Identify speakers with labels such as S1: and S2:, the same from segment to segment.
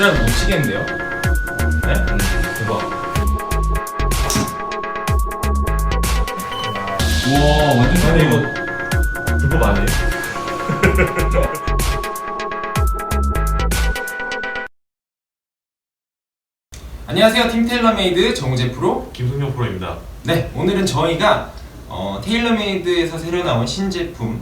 S1: 데랑 못 치겠는데요? 네? 음, 대박. 우와 완전
S2: 근데
S1: 이거
S2: 불법 아니에요?
S3: 안녕하세요 팀 테일러메이드 정우재 프로
S2: 김승용 프로입니다.
S3: 네 오늘은 저희가 어, 테일러메이드에서 새로 나온 신제품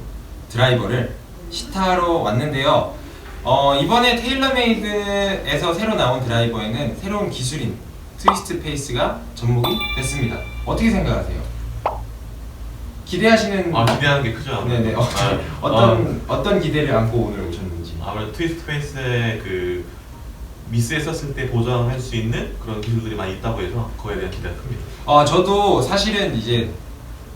S3: 드라이버를 시타로 왔는데요 어, 이번에 테일러메이드에서 새로 나온 드라이버에는 새로운 기술인 트위스트 페이스가 접목이 됐습니다 어떻게 생각하세요? 기대하시는
S2: 아 기대하는 게 크죠. 아무래도.
S3: 네네 어,
S2: 아,
S3: 어떤 어떤 기대를 안고 오늘 오셨는지
S2: 아, 아무래도 트위스트 페이스의 그 미스했었을 때 보정할 수 있는 그런 기술들이 많이 있다고 해서 그거에 대한 기대가 큽니다.
S3: 어, 저도 사실은 이제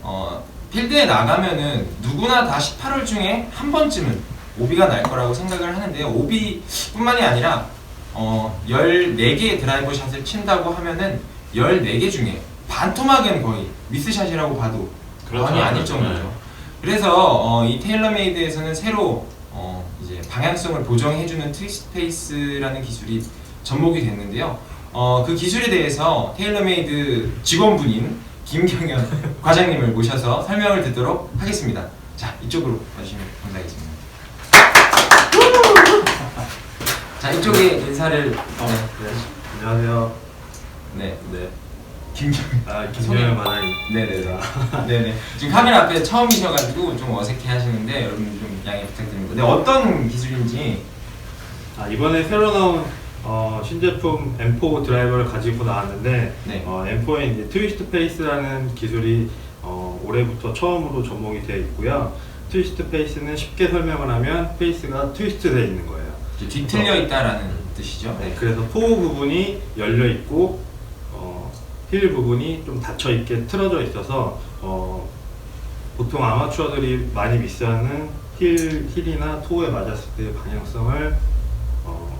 S3: 어, 필드에 나가면은 누구나 다 18홀 중에 한 번쯤은 오비가 날 거라고 생각을 하는데요. 오비뿐만이 아니라 어, 14개의 드라이버 샷을 친다고 하면은 14개 중에 반토막은 거의 미스샷이라고 봐도
S2: 그렇죠.
S3: 과언이 아닐
S2: 그렇죠.
S3: 정도죠. 그래서 어, 이 테일러메이드에서는 새로 어, 이제 방향성을 보정해주는 트위스페이스라는 기술이 접목이 됐는데요. 어, 그 기술에 대해서 테일러메이드 직원분인 김경현 과장님을 모셔서 설명을 듣도록 하겠습니다. 자 이쪽으로 와주시면 감사하겠습니다. 자 이쪽에 인사를
S4: 네. 안녕하세요.
S3: 네,
S4: 네.
S3: 김경
S4: 아, 김정현 마나이.
S3: 네네네. 네네. 지금 카메라 앞에 처음이셔가지고 좀 어색해 하시는데 여러분 좀 양해 부탁드립니다. 네, 어떤 기술인지
S4: 아, 이번에 새로 나온 어, 신제품 M4 드라이버를 가지고 나왔는데
S3: 네.
S4: 어, M4에 이제 트위스트 페이스라는 기술이 어, 올해부터 처음으로 접목이 되어 있고요. 트위스트 페이스는 쉽게 설명을 하면 페이스가 트위스트 되어 있는 거예요.
S3: 이제 뒤틀려 있다라는 뜻이죠.
S4: 네,
S3: 네.
S4: 그래서 포 부분이 열려 있고 어, 힐 부분이 좀 닫혀 있게 틀어져 있어서 어, 보통 아마추어들이 많이 미스하는 힐 힐이나 토에 맞았을 때 방향성을 어,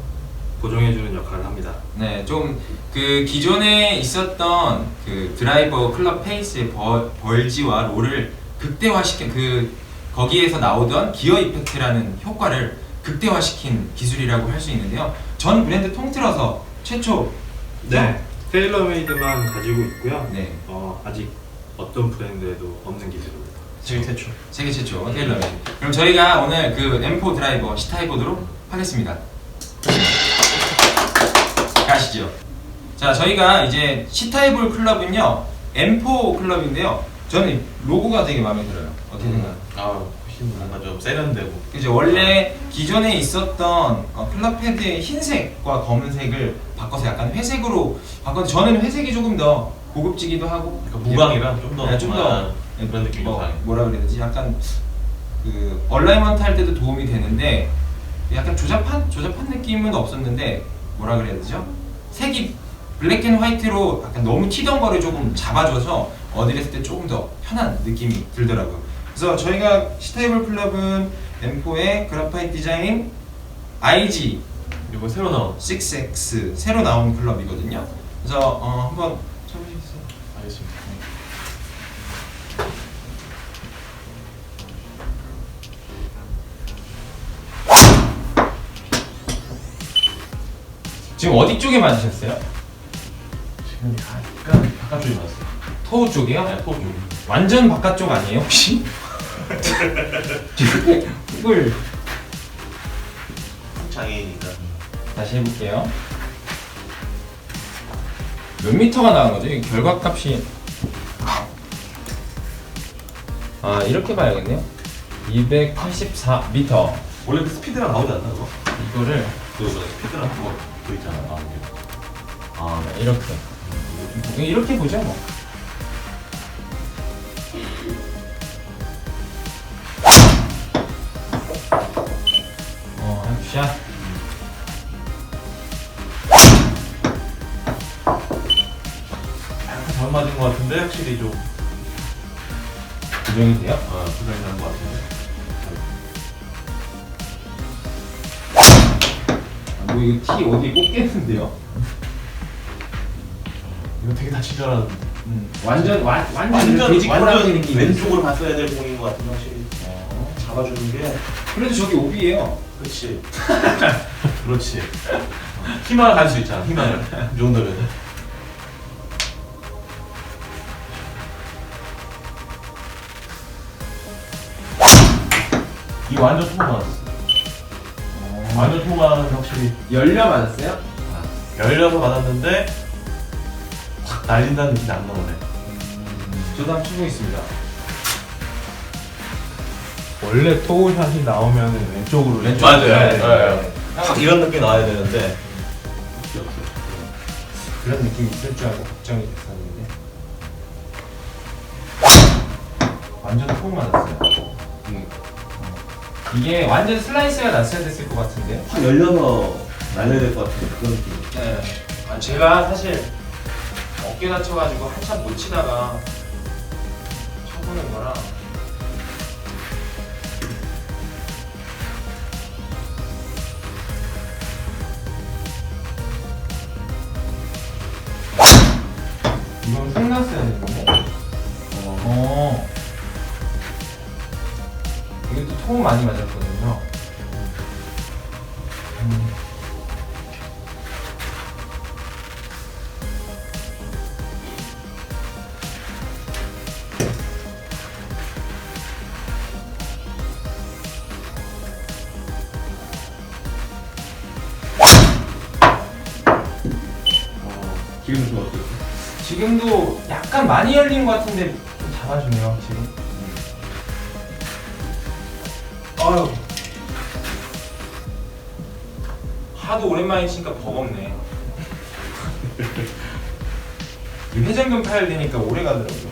S4: 보정해주는 역할을 합니다.
S3: 네, 좀 그 기존에 있었던 그 드라이버 클럽 페이스의 벌, 벌지와 롤을 극대화시킨 그 거기에서 나오던 기어 이펙트라는 효과를 극대화시킨 기술이라고 할 수 있는데요. 전 브랜드 통틀어서 최초
S4: 네, 테일러메이드만 가지고 있고요.
S3: 네.
S4: 어, 아직 어떤 브랜드에도 없는 기술입니다.
S2: 세계 최초.
S3: 세계 최초 테일러메이드. 그럼 저희가 오늘 그 M4 드라이버 시타해 보도록 하겠습니다. 가시죠. 자, 저희가 이제 시타해 볼 클럽은요 M4 클럽인데요. 저는 로고가 되게 마음에 들어요. 어떻게 생각하세요?
S2: 아 뭔가 좀 세련되고.
S3: 그죠 원래 기존에 있었던 어, 클럽 패드의 흰색과 검은색을 바꿔서 약간 회색으로 바꿔서 저는 회색이 조금 더 고급지기도 하고
S2: 약간 무광이라 좀더
S3: 네, 좀더
S2: 그런 느낌이
S3: 뭐,
S2: 강해요.
S3: 뭐라 그래야 되지 약간 그 얼라이먼트 할 때도 도움이 되는데 약간 조잡한 조잡한 느낌은 없었는데 뭐라 그래야 되죠 색이 블랙 앤 화이트로 약간 너무 튀던 거를 조금 잡아줘서 했을 때 조금 더 편한 느낌이 들더라고요. 그래서 저희가 시타이블 클럽은 M4의 그래파이트 디자인 IG
S2: 이거 새로 나온.
S3: 6X 새로 나온 클럽이거든요. 그래서 어, 한번 쳐보시겠어요?
S2: 알겠습니다.
S3: 지금 어디 쪽에 맞으셨어요?
S2: 지금 약간 바깥쪽이 나왔어요.
S3: 토우 쪽이요?
S2: 네, 포 좀.
S3: 완전 바깥쪽 아니에요 혹시? 꿀
S2: 장애인이다.
S3: 다시 해볼게요. 몇 미터가 나온 거죠? 이 결과값이 아 이렇게 봐야겠네요. 284 미터
S2: 원래 그 스피드랑 나오지 않나 그거?
S3: 이거를
S2: 그 스피드랑 그거 그 있잖아. 아, 이게. 아, 네.
S3: 이렇게 이렇게 보죠 뭐.
S2: 잘 맞은 것 같은데 확실히 좀
S3: 고정이 돼요?
S2: 어, 부담이 나는 것 같은데.
S3: 아, 뭐 이거 티 어디 꽂겠는데요?
S2: 이거 되게 다친 줄 알았는데.
S3: 음, 완전 완 완전
S2: 완전 완전
S3: 느낌.
S2: 왼쪽으로 봤어야 될 공인 것 같은데 확실히
S3: 어.
S2: 잡아주는 게
S3: 그래도 저기 오비예요.
S2: 그렇지. 그렇지. 희망을 가질 수 있잖아. 희망을. 이 정도면. 이 완전 소금 맞았어. 완전 소금 맞았는데 확실히
S3: 열려 맞았어요?
S2: 열려서 맞았는데 확 날린다는 느낌이 안 나오네.
S3: 저도 한번 쳐보겠습니다.
S4: 원래 토우샷이 나오면 왼쪽으로
S3: 왼쪽.
S2: 맞아요.
S3: 네.
S2: 네. 확 이런 느낌이 나와야 되는데
S3: 그런 느낌이 있을 줄 알고 걱정이 됐었는데 완전 통 맞았어요.
S2: 음.
S3: 이게 완전 슬라이스가 났어야 됐을 것 같은데.
S2: 확 열려서 날려야 될 것 같은 그런 느낌.
S3: 네. 아, 제가 사실 어깨 다쳐가지고 한참 못 치다가 쳐보는 거라. 이건 생났어야 되는데. 통 많이 맞았거든요. 음.
S2: 어때요?
S3: 지금도 약간 많이 열린 것 같은데 좀 잡아주네요 지금. 아유. 하도 오랜만에 치니까 버겁네. 이 회전근 파열 되니까 오래 가더라고요.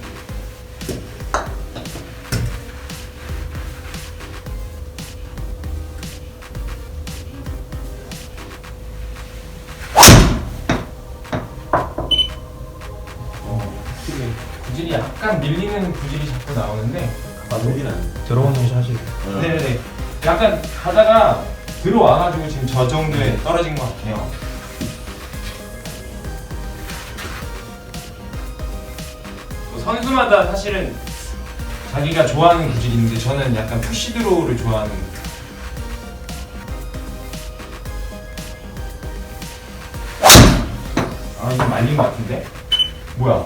S3: 어, 확실히 구질이 약간 밀리는 구질이 자꾸 나오는데
S2: 맞는 안
S4: 들어오는 샷이
S3: 네네. 약간 가다가 들어와가지고 지금 저 정도에 떨어진 것 같아요. 뭐 선수마다 사실은 자기가 좋아하는 구질이 있는데 저는 약간 푸시드로우를 좋아하는. 아 이거 말린 것 같은데? 뭐야?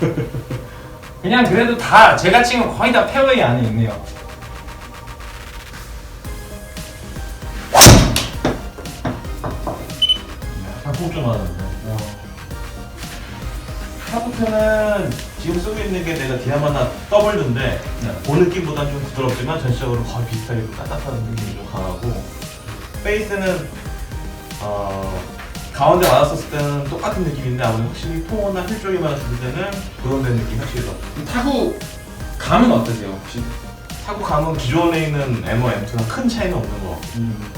S3: 그냥 그래도 다 제가 친건 거의 다 페어웨이 안에 있네요.
S2: 약간 통좀하는데. 카프트는 지금 쓰고 있는 게 내가 디아마나 더블인데 그 느낌보다는 좀 부드럽지만 전체적으로 거의 비슷하게 좀 따뜻한 느낌이 좀 강하고 페이스는 어, 가운데 맞았었을 때는 똑같은 느낌인데 아무래도 확실히 통호나 힐 쪽에 맞았을 때는 부담된 느낌이 확실히 더.
S3: 타구 감은 어떠세요? 혹시?
S2: 타구 감은 기존에 있는 M5, M2랑 큰 차이는 없는 거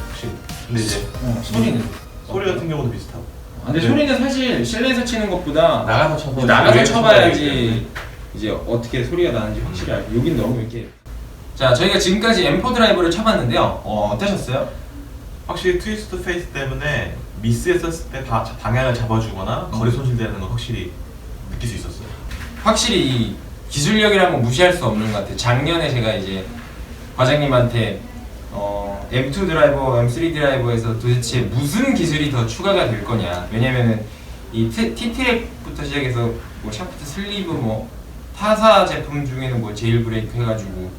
S2: 확실히 근데 이제
S3: 어, 소리는?
S2: 소리 같은 경우도 비슷하고.
S3: 아, 근데 소리는 사실 실내에서 치는 것보다
S2: 나가서 쳐서 나가서
S3: 쳐봐야지 이제 어떻게 소리가 나는지 확실히 알고 여긴 너무 이렇게. 자 저희가 지금까지 M4 드라이버를 쳐봤는데요. 어, 어떠셨어요?
S2: 확실히 트위스트 페이스 때문에 미스했었을 때 바- 방향을 잡아주거나 거리 손실되는 건 확실히 느낄 수 있었어요.
S3: 확실히 이 기술력이라는 건 무시할 수 없는 것 같아요 작년에 제가 이제 과장님한테 어, M2 드라이버, M3 드라이버에서 도대체 무슨 기술이 더 추가가 될 거냐 왜냐면은 이 티- T트랙부터 시작해서 뭐 샤프트 슬리브 뭐 타사 제품 중에는 뭐 제일 브레이크 해가지고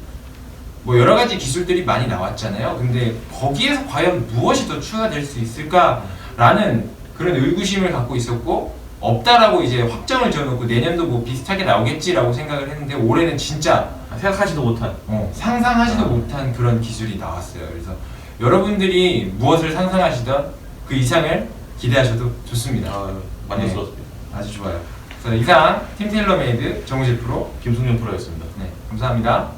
S3: 뭐 여러 가지 기술들이 많이 나왔잖아요. 근데 거기에서 과연 무엇이 더 추가될 수 있을까 라는 그런 의구심을 갖고 있었고 없다라고 이제 확정을 지어놓고 내년도 뭐 비슷하게 나오겠지라고 생각을 했는데 올해는 진짜
S2: 생각하지도 못한
S3: 어, 상상하지도
S2: 아.
S3: 못한 그런 기술이 나왔어요. 그래서 여러분들이 무엇을 상상하시던 그 이상을 기대하셔도 좋습니다.
S2: 아, 만족스러웠습니다.
S3: 아주 좋아요. 그래서 이상 팀 텔러메이드 정우재 프로
S2: 김승현 프로였습니다.
S3: 네, 감사합니다.